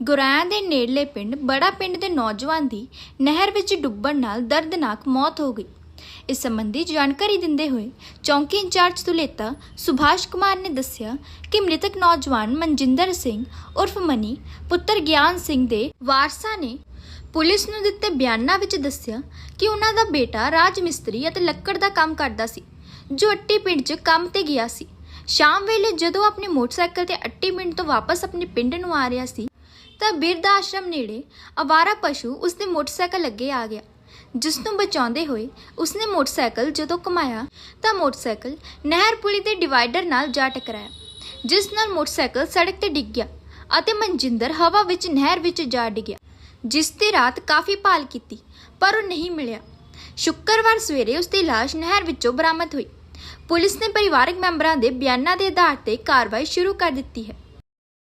ਗੁਰਾਇਆ ਦੇ ਨੇੜਲੇ ਪਿੰਡ, ਬੜਾ ਪਿੰਡ ਦੇ ਨੌਜਵਾਨ ਦੀ ਨਹਿਰ ਵਿੱਚ ਡੁੱਬਣ ਨਾਲ ਦਰਦਨਾਕ ਮੌਤ ਹੋ ਗਈ। ਇਸ ਸੰਬੰਧੀ ਜਾਣਕਾਰੀ ਦਿੰਦੇ ਹੋਏ ਚੌਂਕੀ ਇੰਚਾਰਜ ਤੁਲੇਤਾ ਸੁਭਾਸ਼ ਕੁਮਾਰ ਨੇ ਦੱਸਿਆ ਕਿ ਮ੍ਰਿਤਕ ਨੌਜਵਾਨ ਮਨਜਿੰਦਰ ਸਿੰਘ ਉਰਫ ਮਨੀ, ਪੁੱਤਰ ਗਿਆਨ ਸਿੰਘ ਦੇ ਵਾਰਸਾਂ ਨੇ ਪੁਲਿਸ ਨੂੰ ਦਿੱਤੇ ਬਿਆਨਾਂ ਵਿੱਚ ਦੱਸਿਆ ਕਿ ਉਹਨਾਂ ਦਾ ਬੇਟਾ ਰਾਜ ਮਿਸਤਰੀ ਅਤੇ ਲੱਕੜ ਦਾ ਕੰਮ ਕਰਦਾ ਸੀ, ਜੋ ਅੱਟੀ ਪਿੰਡ 'ਚ ਕੰਮ ਤੇ ਗਿਆ ਸੀ। ਸ਼ਾਮ ਵੇਲੇ ਜਦੋਂ ਆਪਣੇ ਮੋਟਰਸਾਈਕਲ ਤੇ ਅੱਟੀ ਪਿੰਡ ਤੋਂ ਵਾਪਸ ਆਪਣੇ ਪਿੰਡ ਨੂੰ ਆ ਰਿਹਾ ਸੀ ਤਾਂ ਬਿਰਧ ਆਸ਼ਰਮ ਨੇੜੇ ਅਵਾਰਾ ਪਸ਼ੂ ਉਸਦੇ ਮੋਟਰਸਾਈਕਲ ਅੱਗੇ ਆ ਗਿਆ। ਜਿਸ ਨੂੰ ਬਚਾਉਂਦੇ ਹੋਏ ਉਸਨੇ ਮੋਟਰਸਾਈਕਲ ਜਦੋਂ ਘੁਮਾਇਆ ਤਾਂ ਮੋਟਰਸਾਈਕਲ ਨਹਿਰ ਪੁਲੀ ਦੇ ਡਿਵਾਈਡਰ ਨਾਲ ਜਾ ਟਕਰਾਇਆ, ਜਿਸ ਨਾਲ ਮੋਟਰਸਾਈਕਲ ਸੜਕ ਤੇ ਡਿੱਗ ਗਿਆ ਅਤੇ ਮਨਜਿੰਦਰ ਹਵਾ ਵਿੱਚ ਨਹਿਰ ਵਿੱਚ ਜਾ ਡਿੱਗਿਆ, ਜਿਸ ਤੇ ਰਾਤ ਕਾਫੀ ਭਾਲ ਕੀਤੀ, ਪਰ ਉਹ ਨਹੀਂ ਮਿਲਿਆ। ਸ਼ੁੱਕਰਵਾਰ ਸਵੇਰੇ ਉਸ ਦੀ ਲਾਸ਼ ਨਹਿਰ ਵਿੱਚੋਂ ਬਰਾਮਦ ਹੋਈ। ਪੁਲਿਸ ਨੇ ਪਰਿਵਾਰਕ ਮੈਂਬਰਾਂ ਦੇ ਬਿਆਨਾਂ ਦੇ ਆਧਾਰ ਤੇ ਕਾਰਵਾਈ ਸ਼ੁਰੂ ਕਰ ਦਿੱਤੀ ਹੈ।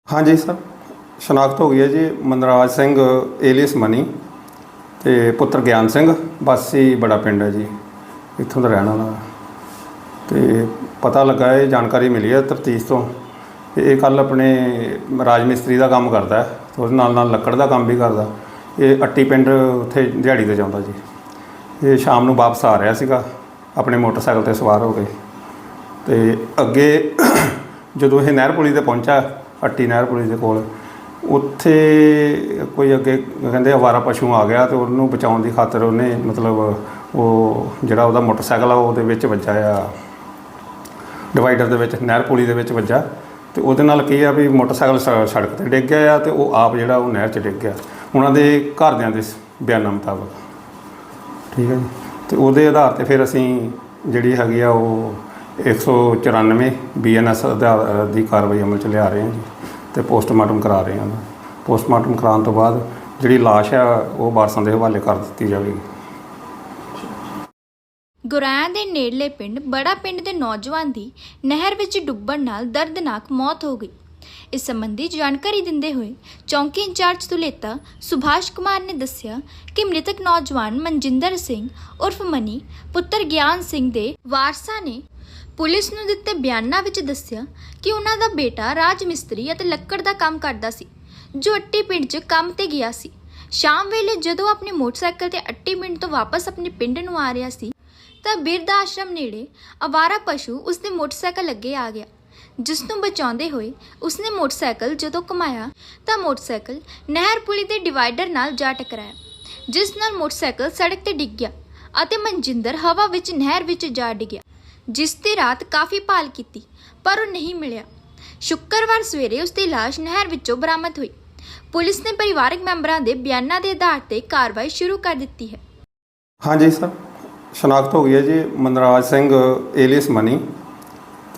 ਹਾਂਜੀ ਸਰ। ਸ਼ਨਾਖਤ ਹੋ ਗਈ ਹੈ ਜੀ ਮਨਰਾਜ ਸਿੰਘ ਏਲੀਅਸ ਮਨੀ ਤੇ ਪੁੱਤਰ ਗਿਆਨ ਸਿੰਘ, ਵਾਸੀ ਬੜਾ ਪਿੰਡ ਹੈ ਜੀ, ਇੱਥੋਂ ਦਾ ਰਹਿਣ ਵਾਲਾ। ਤੇ ਪਤਾ ਲੱਗਾ, ਇਹ ਜਾਣਕਾਰੀ ਮਿਲੀ ਹੈ ਤਫਤੀਸ਼ ਤੋਂ। ਇਹ ਕੱਲ ਆਪਣੇ ਰਾਜ ਮਿਸਤਰੀ ਦਾ ਕੰਮ ਕਰਦਾ ਹੈ, ਤੇ ਉਹਦੇ ਨਾਲ ਨਾਲ ਲੱਕੜ ਦਾ ਕੰਮ ਵੀ ਕਰਦਾ। ਇਹ ਅੱਟੀ ਪਿੰਡ ਉੱਥੇ ਦਿਹਾੜੀ ਤੇ ਜਾਂਦਾ ਜੀ। ਇਹ ਸ਼ਾਮ ਨੂੰ ਵਾਪਸ ਆ ਰਿਹਾ ਸੀਗਾ, ਆਪਣੇ ਮੋਟਰਸਾਈਕਲ ਤੇ ਸਵਾਰ ਹੋ ਕੇ। ਤੇ ਅੱਗੇ ਜਦੋਂ ਇਹ ਨਹਿਰ ਪੁਲੀ ਤੇ ਪਹੁੰਚਾ, ਅੱਟੀ ਨਹਿਰ ਪੁਲੀ ਦੇ ਕੋਲ ਉੱਥੇ ਕੋਈ ਅੱਗੇ ਕਹਿੰਦੇ ਅਵਾਰਾ ਪਸ਼ੂ ਆ ਗਿਆ ਤੇ ਉਹਨੂੰ ਬਚਾਉਣ ਦੀ ਖਾਤਰ ਉਹਨੇ ਮਤਲਬ ਉਹ ਜਿਹੜਾ ਉਹਦਾ ਮੋਟਰਸਾਈਕਲ ਆ, ਉਹਦੇ ਵਿੱਚ ਵੱਜਾ ਆ। ਡਿਵਾਈਡਰ ਦੇ ਵਿੱਚ, ਨਹਿਰ ਪੁਲੀ ਦੇ ਵਿੱਚ ਵੱਜਾ। ਤੇ ਉਹਦੇ ਨਾਲ ਕੀ ਆ ਵੀ ਮੋਟਰਸਾਈਕਲ ਸ- ਸੜਕ ਤੇ ਡਿੱਗ ਗਿਆ ਆ ਤੇ ਉਹ ਆਪ ਜਿਹੜਾ ਉਹ ਨਹਿਰ 'ਚ ਡਿੱਗ ਗਿਆ। ਉਹਨਾਂ ਦੇ ਘਰਦਿਆਂ ਦੇ ਬਿਆਨਾਂ ਮੁਤਾਬਕ। ਠੀਕ ਹੈ ਜੀ? ਤੇ ਉਹਦੇ ਆਧਾਰ ਤੇ ਫਿਰ ਅਸੀਂ ਜਿਹੜੀ ਹੈਗੀ ਆ ਉਹ 194 ਬੀਐਨਐਸ ਦੀ ਕਾਰਵਾਈ ਅਮਲ ਚ ਲਿਆ ਰਹੇ ਹਾਂ ਜੀ। ਤੇ ਪੋਸਟਮਾਰਟਮ ਕਰਾ ਰਹੇ ਹਾਂ। ਪੋਸਟਮਾਰਟਮ ਕਰਾਉਣ ਤੋਂ ਬਾਅਦ ਜਿਹੜੀ ਲਾਸ਼ ਆ, ਉਹ ਵਾਰਸਾਂ ਦੇ ਹਵਾਲੇ ਕਰ ਦਿੱਤੀ ਜਾਵੇਗੀ। ਗੁਰਾਇਆ ਦੇ ਨੇੜਲੇ ਪਿੰਡ ਬੜਾ ਪਿੰਡ ਦੇ ਨੌਜਵਾਨ ਦੀ ਨਹਿਰ ਵਿੱਚ ਡੁੱਬਣ ਨਾਲ ਦਰਦਨਾਕ ਮੌਤ ਹੋ ਗਈ। ਇਸ ਸੰਬੰਧੀ ਜਾਣਕਾਰੀ ਦਿੰਦੇ ਹੋਏ ਚੌਂਕੀ ਇੰਚਾਰਜ ਤੁਲੇਤਾ ਸੁਭਾਸ਼ ਕੁਮਾਰ ਨੇ ਦੱਸਿਆ ਕਿ ਮ੍ਰਿਤਕ ਨੌਜਵਾਨ ਮਨਜਿੰਦਰ ਸਿੰਘ ਉਰਫ ਮਨੀ, ਪੁੱਤਰ ਗਿਆਨ ਸਿੰਘ ਦੇ ਵਾਰਸਾਂ ਨੇ ਪੁਲਿਸ ਨੂੰ ਦਿੱਤੇ ਬਿਆਨਾਂ ਵਿੱਚ ਦੱਸਿਆ ਕਿ ਉਹਨਾਂ ਦਾ ਬੇਟਾ ਰਾਜ ਮਿਸਤਰੀ ਅਤੇ ਲੱਕੜ ਦਾ ਕੰਮ ਕਰਦਾ ਸੀ, ਜੋ ਅੱਟੀ ਪਿੰਡ 'ਚ ਕੰਮ ਤੇ ਗਿਆ ਸੀ। ਸ਼ਾਮ ਵੇਲੇ ਜਦੋਂ ਆਪਣੇ ਮੋਟਰਸਾਈਕਲ ਤੇ ਅੱਟੀ ਪਿੰਡ ਤੋਂ ਵਾਪਸ ਆਪਣੇ ਪਿੰਡ ਨੂੰ ਆ ਰਿਹਾ ਸੀ, ਤਾਂ ਬਿਰਧ ਆਸ਼ਰਮ ਨੇੜੇ ਅਵਾਰਾ ਪਸ਼ੂ ਉਸਦੇ ਮੋਟਰਸਾਈਕਲ ਅੱਗੇ ਆ ਗਿਆ, ਜਿਸ ਨੂੰ ਬਚਾਉਂਦੇ ਹੋਏ ਉਸਨੇ ਮੋਟਰਸਾਈਕਲ ਜਦੋਂ ਘੁਮਾਇਆ, ਤਾਂ ਮੋਟਰਸਾਈਕਲ ਨਹਿਰ ਪੁਲੀ ਦੇ ਡਿਵਾਈਡਰ ਨਾਲ ਜਾ ਟਕਰਾਇਆ, ਜਿਸ ਨਾਲ ਮੋਟਰਸਾਈਕਲ ਸੜਕ ਤੇ ਡਿੱਗ ਗਿਆ ਅਤੇ ਮਨਜਿੰਦਰ ਹਵਾ ਵਿੱਚ ਨਹਿਰ ਵਿੱਚ ਜਾ ਡਿੱਗਿਆ। ਜਿਸ ਦੀ ਰਾਤ ਕਾਫੀ ਭਾਲ ਕੀਤੀ, ਪਰ ਉਹ ਨਹੀਂ ਮਿਲਿਆ। ਸ਼ੁੱਕਰਵਾਰ ਸਵੇਰੇ ਉਸ ਦੀ ਲਾਸ਼ ਨਹਿਰ ਵਿੱਚੋਂ ਬਰਾਮਦ ਹੋਈ। ਪੁਲਿਸ ਨੇ ਪਰਿਵਾਰਕ ਮੈਂਬਰਾਂ ਦੇ ਬਿਆਨਾਂ ਦੇ ਆਧਾਰ ਤੇ ਕਾਰਵਾਈ ਸ਼ੁਰੂ ਕਰ ਦਿੱਤੀ ਹੈ। ਹਾਂਜੀ ਸਰ, ਸ਼ਨਾਖਤ ਹੋ ਗਈ ਹੈ ਜੀ, ਮਨਰਾਜ ਸਿੰਘ ਏਲੀਅਸ ਮਨੀ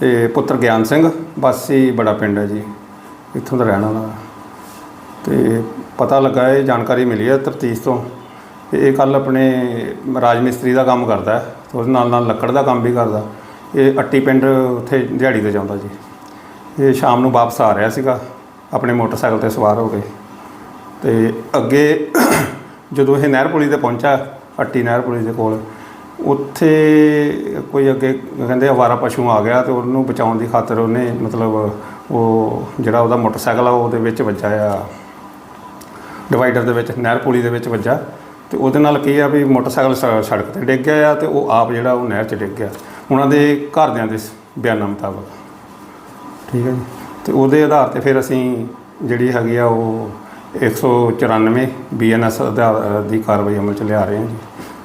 ਤੇ ਪੁੱਤਰ ਗਿਆਨ ਸਿੰਘ, ਵਾਸੀ ਬੜਾ ਪਿੰਡ ਹੈ ਜੀ, ਇੱਥੋਂ ਦਾ ਰਹਿਣ ਵਾਲਾ। ਤੇ ਪਤਾ ਲੱਗਾ, ਇਹ ਜਾਣਕਾਰੀ ਮਿਲੀ ਹੈ ਤਰਤੀਸ਼ ਤੋਂ ਇਹ ਕੱਲ ਆਪਣੇ ਰਾਜ ਮਿਸਤਰੀ ਦਾ ਕੰਮ ਕਰਦਾ ਹੈ ਉਹਦੇ ਨਾਲ ਨਾਲ ਲੱਕੜ ਦਾ ਕੰਮ ਵੀ ਕਰਦਾ। ਇਹ ਅੱਟੀ ਪਿੰਡ ਉੱਥੇ ਦਿਹਾੜੀ ਤੇ ਜਾਂਦਾ ਜੀ। ਇਹ ਸ਼ਾਮ ਨੂੰ ਵਾਪਸ ਆ ਰਿਹਾ ਸੀਗਾ, ਆਪਣੇ ਮੋਟਰਸਾਈਕਲ ਤੇ ਸਵਾਰ ਹੋ ਕੇ। ਤੇ ਅੱਗੇ ਜਦੋਂ ਇਹ ਨਹਿਰ ਪੁਲੀ ਤੇ ਪਹੁੰਚਾ, ਅੱਟੀ ਨਹਿਰ ਪੁਲੀ ਦੇ ਕੋਲ, ਉੱਥੇ ਕੋਈ ਅੱਗੇ ਕਹਿੰਦੇ ਅਵਾਰਾ ਪਸ਼ੂ ਆ ਗਿਆ ਤੇ ਉਹਨੂੰ ਬਚਾਉਣ ਦੀ ਖਾਤਰ ਉਹਨੇ ਮਤਲਬ ਉਹ ਜਿਹੜਾ ਉਹਦਾ ਮੋਟਰਸਾਈਕਲ ਆ, ਉਹਦੇ ਵਿੱਚ ਵੱਜਾ ਆ। ਡਿਵਾਈਡਰ ਦੇ ਵਿੱਚ, ਨਹਿਰ ਪੁਲੀ ਦੇ ਵਿੱਚ ਵੱਜਾ। ਤੇ ਉਹਦੇ ਨਾਲ ਕੀ ਆ ਵੀ ਮੋਟਰਸਾਈਕਲ ਸ- ਸੜਕ ਤੇ ਡਿੱਗ ਗਿਆ ਆ ਤੇ ਉਹ ਆਪ ਜਿਹੜਾ ਉਹ ਨਹਿਰ 'ਚ ਡਿੱਗ ਗਿਆ। ਉਹਨਾਂ ਦੇ ਘਰਦਿਆਂ ਦੇ ਬਿਆਨਾਂ ਮੁਤਾਬਕ। ਠੀਕ ਹੈ ਜੀ। ਤੇ ਉਹਦੇ ਆਧਾਰ ਤੇ ਫਿਰ ਅਸੀਂ ਜਿਹੜੀ ਹੈਗੀ ਆ ਉਹ 194 ਬੀਐਨਐਸ ਦੀ ਕਾਰਵਾਈ ਅਮਲ ਚ ਲਿਆ ਰਹੇ ਹਾਂ ਜੀ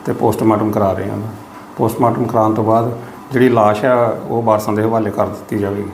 ਤੇ ਪੋਸਟਮਾਰਟਮ ਕਰਾ ਰਹੇ ਹਾਂ। ਪੋਸਟਮਾਰਟਮ ਕਰਾਉਣ ਤੋਂ ਬਾਅਦ ਜਿਹੜੀ ਲਾਸ਼ ਆ ਉਹ ਵਾਰਸਾਂ ਦੇ ਹਵਾਲੇ ਕਰ ਦਿੱਤੀ ਜਾਵੇਗੀ।